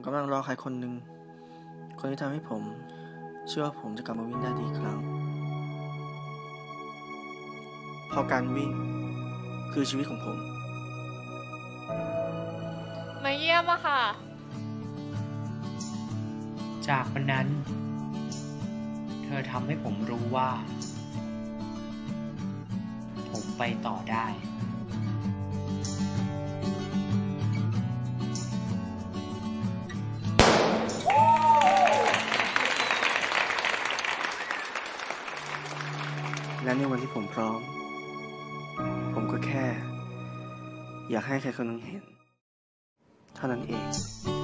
ผมกำลังรอใครคนหนึ่ง คนที่ทำให้ผม เชื่อว่าผมจะกลับมาวิ่งได้ดีอีกครั้งเพราะการวิ่งคือชีวิตของผม มาเยี่ยมอะค่ะ จากวันนั้น เธอทำให้ผมรู้ว่า ผมไปต่อได้ และในวันที่ผมพร้อม ผมก็แค่ อยากให้ใครคนหนึ่งเห็น เท่านั้นเอง